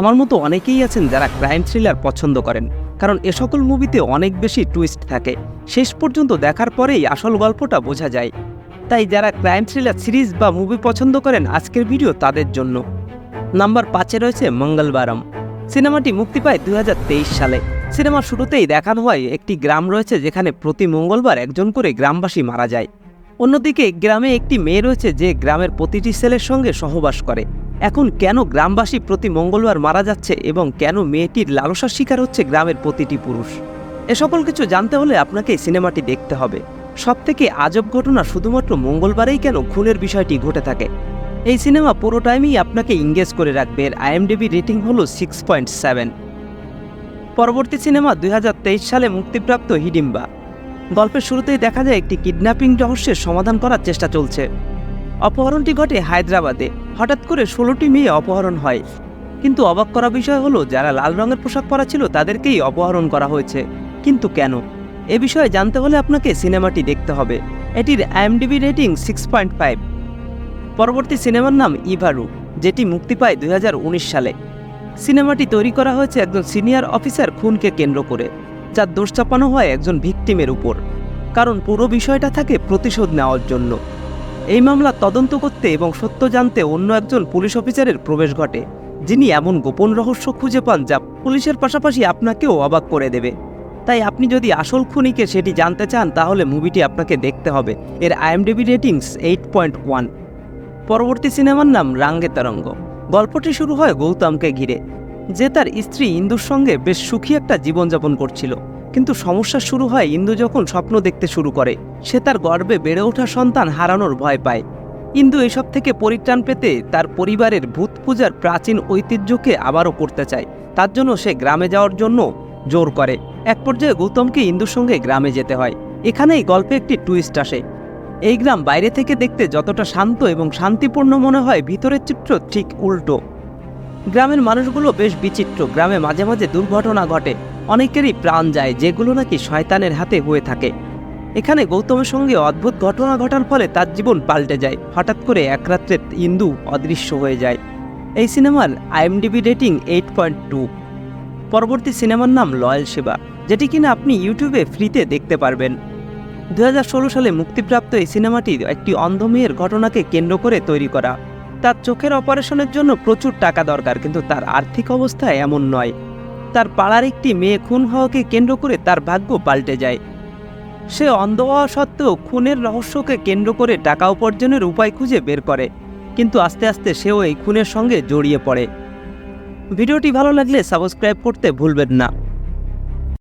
আমার মতো অনেকেই আছেন যারা ক্রাইম থ্রিলার পছন্দ করেন, কারণ এ সকল মুভিতে অনেক বেশি টুইস্ট থাকে। শেষ পর্যন্ত দেখার পরেই আসল গল্পটা বোঝা যায়। তাই যারা ক্রাইম থ্রিলার সিরিজ বা মুভি পছন্দ করেন, আজকের ভিডিও তাদের জন্য। নাম্বার পাঁচে রয়েছে মঙ্গলবারম। সিনেমাটি মুক্তি পায় দুই হাজার তেইশ সালে। সিনেমার শুরুতেই দেখানো হয় একটি গ্রাম রয়েছে যেখানে প্রতি মঙ্গলবার একজন করে গ্রামবাসী মারা যায়। অন্যদিকে গ্রামে একটি মেয়ে রয়েছে যে গ্রামের প্রতিটি ছেলের সঙ্গে সহবাস করে। এখন কেন গ্রামবাসী প্রতি মঙ্গলবার মারা যাচ্ছে এবং কেন মেয়েটির লালসার শিকার হচ্ছে গ্রামের প্রতিটি পুরুষ? এ সকল কিছু জানতে হলে আপনাকে সিনেমাটি দেখতে হবে। সবথেকে আজব ঘটনা শুধুমাত্র মঙ্গলবারেই কেন খুনের বিষয়টি ঘটে থাকে? এই সিনেমা পুরো টাইমই আপনাকে ইংগেজ করে রাখবে এর আইএমডিবি রেটিং হল সিক্স পয়েন্ট সেভেন। পরবর্তী সিনেমা দুই হাজার তেইশ সালে মুক্তিপ্রাপ্ত হিডিম্বা। গল্পের শুরুতেই দেখা যায় একটি কিডন্যাপিং রহস্যের সমাধান করার চেষ্টা চলছে। অপহরণটি ঘটে হায়দ্রাবাদে। হঠাৎ করে ষোলোটি মেয়ে অপহরণ হয়। কিন্তু অবাক করা বিষয় হলো, যারা লাল রঙের পোশাক পরা ছিল, তাদেরকেই অপহরণ করা হয়েছে। কিন্তু কেন? এ বিষয়ে জানতে হলে আপনাকে সিনেমাটি দেখতে হবে। এটির IMDb rating six point five. পরবর্তী সিনেমার নাম ইভারু, যেটি মুক্তি পায় দুই হাজার উনিশ সালে। সিনেমাটি তৈরি করা হয়েছে একজন সিনিয়র অফিসার খুনকে কেন্দ্র করে যার দোষ চাপানো হয় একজন ভিকটিমের উপর। কারণ পুরো বিষয়টা থাকে প্রতিশোধ নেওয়ার জন্য। এই মামলা তদন্ত করতে এবং সত্য জানতে অন্য একজন পুলিশ অফিসারের প্রবেশ ঘটে, যিনি এমন গোপন রহস্য খুঁজে পান যা পুলিশের পাশাপাশি আপনাকেও অবাক করে দেবে। তাই আপনি যদি আসল খুনিকে সেটি জানতে চান, তাহলে মুভিটি আপনাকে দেখতে হবে। এর IMDb ratings eight point one. পরবর্তী সিনেমার নাম রাঙ্গে তরঙ্গ। গল্পটি শুরু হয় গৌতমকে ঘিরে, যে তার স্ত্রী ইন্দুর সঙ্গে বেশ সুখী একটা জীবনযাপন করছিল। কিন্তু সমস্যা শুরু হয় ইন্দু যখন স্বপ্ন দেখতে শুরু করে। সে তার গর্বে বেড়ে ওঠা সন্তান হারানোর ভয় পায়। ইন্দু এসব থেকে পরিত্রাণ পেতে তার পরিবারের ভূত পূজার প্রাচীন ঐতিহ্যকে আবারও করতে চায়। তার জন্য সে গ্রামে যাওয়ার জন্য জোর করে। এক পর্যায়ে গৌতমকে ইন্দুর সঙ্গে গ্রামে যেতে হয়। এখানেই গল্পে একটি টুইস্ট আসে। এই গ্রাম বাইরে থেকে দেখতে যতটা শান্ত এবং শান্তিপূর্ণ মনে হয়, ভিতরের চিত্র ঠিক উল্টো। গ্রামের মানুষগুলো বেশ বিচিত্র। গ্রামে মাঝে মাঝে দুর্ঘটনা ঘটে। অনেকেরই প্রাণ যায়, যেগুলো নাকি শয়তানের হাতে হয়ে থাকে। এখানে গৌতমের সঙ্গে অদ্ভুত ঘটনা ঘটার ফলে তার জীবন পাল্টে যায়। হঠাৎ করে এক রাত্রে ইন্দু অদৃশ্য হয়ে যায়। এই সিনেমার IMDb rating eight point two. পরবর্তী সিনেমার নাম লয়াল সেবা যেটি কিনা আপনি ইউটিউবে ফ্রিতে দেখতে পারবেন। দু হাজার ষোলো সালে মুক্তিপ্রাপ্ত এই সিনেমাটি একটি অন্ধ মেয়ের ঘটনাকে কেন্দ্র করে তৈরি করা। তার চোখের অপারেশনের জন্য প্রচুর টাকা দরকার, কিন্তু তার আর্থিক অবস্থা এমন নয়। তার পাড়ার একটি মেয়ে খুন হওয়াকে কেন্দ্র করে তার ভাগ্য পাল্টে যায়। সে অন্ধ হওয়া সত্ত্বেও খুনের রহস্যকে কেন্দ্র করে টাকা উপার্জনের উপায় খুঁজে বের করে, কিন্তু আস্তে আস্তে সেও এই খুনের সঙ্গে জড়িয়ে পড়ে। ভিডিওটি ভালো লাগলে সাবস্ক্রাইব করতে ভুলবেন না।